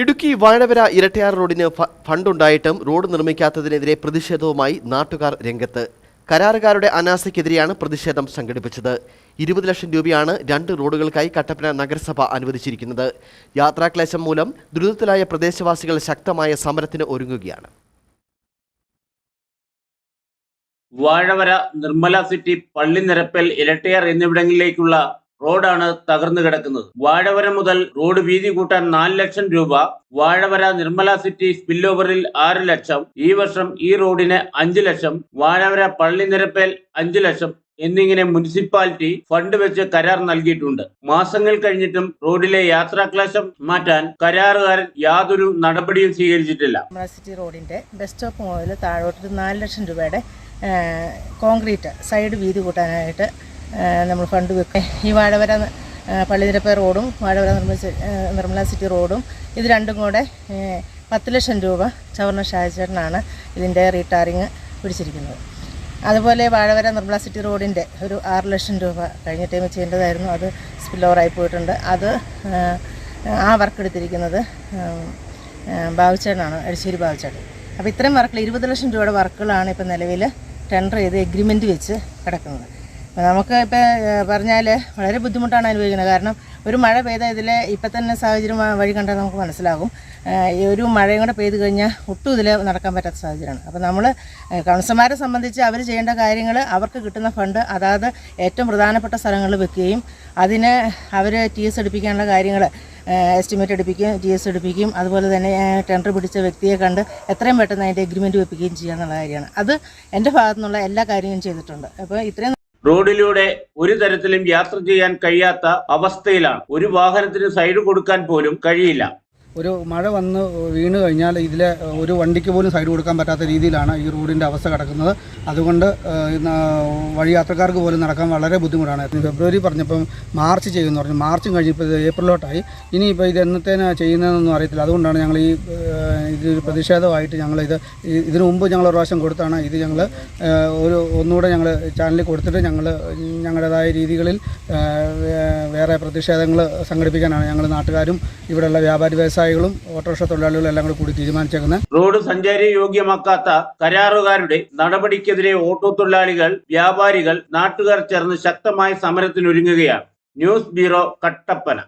ഇടുക്കി വാഴവര ഇരട്ടയാർ റോഡിന് ഫണ്ടുണ്ടായിട്ടും റോഡ് നിർമ്മിക്കാത്തതിനെതിരെ പ്രതിഷേധവുമായി നാട്ടുകാർ രംഗത്ത്. കരാറുകാരുടെ അനാസയ്ക്കെതിരെയാണ് പ്രതിഷേധം സംഘടിപ്പിച്ചത്. ഇരുപത് ലക്ഷം രൂപയാണ് രണ്ട് റോഡുകൾക്കായി കട്ടപ്പന നഗരസഭ അനുവദിച്ചിരിക്കുന്നത്. യാത്രാക്ലേശം മൂലം ദുരിതത്തിലായ പ്രദേശവാസികൾ ശക്തമായ സമരത്തിന് ഒരുങ്ങുകയാണ്. വാഴവര നിർമ്മല സിറ്റി പള്ളിനിരപ്പൽ ഇരട്ടയാർ എന്നിവിടങ്ങളിലേക്കുള്ള റോഡാണ് തകർന്നു കിടക്കുന്നത്. വാഴവര മുതൽ റോഡ് വീതി കൂട്ടാൻ നാല് ലക്ഷം രൂപ. വാഴവര നിർമ്മല സിറ്റി സ്പില്ലോവറിൽ ആറ് ലക്ഷം. ഈ വർഷം ഈ റോഡിന് അഞ്ച് ലക്ഷം. വാഴവര പള്ളി നിരപ്പേൽ അഞ്ച് ലക്ഷം എന്നിങ്ങനെ മുനിസിപ്പാലിറ്റി ഫണ്ട് വെച്ച് കരാർ നൽകിയിട്ടുണ്ട്. മാസങ്ങൾ കഴിഞ്ഞിട്ടും റോഡിലെ യാത്രാക്ലേശം മാറ്റാൻ കരാറുകാരൻ യാതൊരു നടപടിയും സ്വീകരിച്ചിട്ടില്ല. സിറ്റി റോഡിന്റെ ബസ് സ്റ്റോപ്പ് മുതൽ താഴോട്ട് നാല് ലക്ഷം രൂപയുടെ കോൺക്രീറ്റ് സൈഡ് വീതി കൂട്ടാനായിട്ട് നമ്മൾ ഫണ്ട് വെക്കും. ഈ വാഴവര പള്ളിനിരപ്പ റോഡും വാഴവര നിർമ്മല നിർമ്മല സിറ്റി റോഡും ഇത് രണ്ടും കൂടെ പത്ത് ലക്ഷം രൂപ ചവർണ ഷാജേട്ടനാണ് ഇതിന്റെ റീടാറിങ് പിടിച്ചിരിക്കുന്നത്. അതുപോലെ വാഴവര നിർമ്മല സിറ്റി റോഡിന്റെ ഒരു ആറ് ലക്ഷം രൂപ കഴിഞ്ഞ ടൈമിൽ ചെയ്യേണ്ടതായിരുന്നു. അത് സ്പില്ലോവറായി പോയിട്ടുണ്ട്. അത് ആ, വർക്ക് എടുത്തിരിക്കുന്നത് ബാബുച്ചേട്ടനാണ് അരിശ്ശേരി ബാബുച്ചേട്ടൻ. അപ്പോൾ ഇത്രയും വർക്കുകൾ ഇരുപത് ലക്ഷം രൂപയുടെ വർക്കുകളാണ് ഇപ്പോൾ നിലവിൽ ടെൻഡർ ചെയ്ത് എഗ്രിമെന്റ് വെച്ച് കിടക്കുന്നത്. നമുക്ക് ഇപ്പോൾ പറഞ്ഞാൽ വളരെ ബുദ്ധിമുട്ടാണ് അനുഭവിക്കുന്നത്. കാരണം ഒരു മഴ പെയ്ത ഇതിൽ ഇപ്പം തന്നെ സാഹചര്യം വഴി കണ്ടാൽ നമുക്ക് മനസ്സിലാകും. ഒരു മഴയും കൂടെ പെയ്ത് കഴിഞ്ഞാൽ ഒട്ടും ഇതിൽ നടക്കാൻ പറ്റാത്ത സാഹചര്യമാണ്. അപ്പോൾ നമ്മൾ കൗൺസിലർമാരെ സംബന്ധിച്ച് അവർ ചെയ്യേണ്ട കാര്യങ്ങൾ അവർക്ക് കിട്ടുന്ന ഫണ്ട് അതാത് ഏറ്റവും പ്രധാനപ്പെട്ട സ്ഥലങ്ങളിൽ വെക്കുകയും അതിന് അവർ ടി എസ് എടുപ്പിക്കാനുള്ള കാര്യങ്ങൾ എസ്റ്റിമേറ്റ് എടുപ്പിക്കും ടി എസ് എടുപ്പിക്കും അതുപോലെ തന്നെ ടെൻഡർ പിടിച്ച വ്യക്തിയെ കണ്ട് എത്രയും പെട്ടെന്ന് അതിന്റെ എഗ്രിമെന്റ് വെപ്പിക്കുകയും ചെയ്യുക എന്നുള്ള കാര്യമാണ്. അത് എന്റെ ഭാഗത്തു നിന്നുള്ള എല്ലാ കാര്യങ്ങളും ചെയ്തിട്ടുണ്ട്. അപ്പോൾ ഇത്രയും റോഡിലൂടെ ഒരു തരത്തിലും യാത്ര ചെയ്യാൻ കഴിയാത്ത അവസ്ഥയിലാണ്. ഒരു വാഹനത്തിന് സൈഡ് കൊടുക്കാൻ പോലും കഴിയില്ല. ഒരു മഴ വന്ന് വീണ് കഴിഞ്ഞാൽ ഇതിലെ ഒരു വണ്ടിക്ക് പോലും സൈഡ് കൊടുക്കാൻ പറ്റാത്ത രീതിയിലാണ് ഈ റോഡിന്റെ അവസ്ഥ കിടക്കുന്നത്. അതുകൊണ്ട് വഴി യാത്രക്കാർക്ക് പോലും നടക്കാൻ വളരെ ബുദ്ധിമുട്ടാണ്. ഫെബ്രുവരി പറഞ്ഞപ്പം മാർച്ച് ചെയ്യുമെന്ന് പറഞ്ഞു. മാർച്ചും കഴിഞ്ഞപ്പോൾ ഇത് ഏപ്രിലോട്ടായി. ഇനിയിപ്പോൾ ഇത് എന്നത്തേനാണ് ചെയ്യുന്നതെന്നൊന്നും അറിയത്തില്ല. അതുകൊണ്ടാണ് ഞങ്ങൾ ഈ ഇതൊരു പ്രതിഷേധമായിട്ട് ഞങ്ങളിത് ഇതിനു മുമ്പ് ഞങ്ങൾ ഒരു പ്രാവശ്യം കൊടുത്താണ്. ഇത് ഞങ്ങൾ ഒരു ഒന്നുകൂടെ ഞങ്ങൾ ചാനലിൽ കൊടുത്തിട്ട് ഞങ്ങൾ ഞങ്ങളുടേതായ രീതികളിൽ വേറെ പ്രതിഷേധങ്ങൾ സംഘടിപ്പിക്കാനാണ് ഞങ്ങൾ നാട്ടുകാരും ഇവിടെയുള്ള വ്യാപാരി വ്യവസായികളും ഓട്ടോറിക്ഷ തൊഴിലാളികളും എല്ലാം കൂടി കൂടി തീരുമാനിച്ചേക്കുന്നത്. റോഡ് സഞ്ചാരി യോഗ്യമാക്കാത്ത കരാറുകാരുടെ നടപടിക്കെതിരെ ഓട്ടോ തൊഴിലാളികൾ വ്യാപാരികൾ നാട്ടുകാർ ചേർന്ന് ശക്തമായ സമരത്തിനൊരുങ്ങുകയാണ്. News bureau Kattappana.